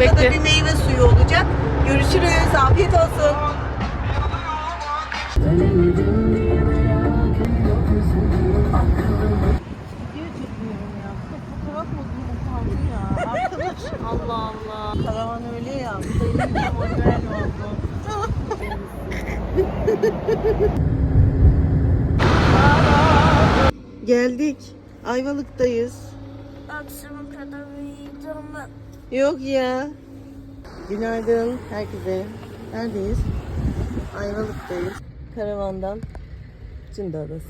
Burada Gel. bir meyve suyu olacak. Görüşürüz. Afiyet olsun. Allah Allah. Karavan öyle ya. Da modern oldu. Geldik. Ayvalık'tayız. Akşama kadar uyuyacağım ben. Yok ya. Günaydın herkese. Neredeyiz? Ayvalık'tayız. Karavandan Cunda Adası.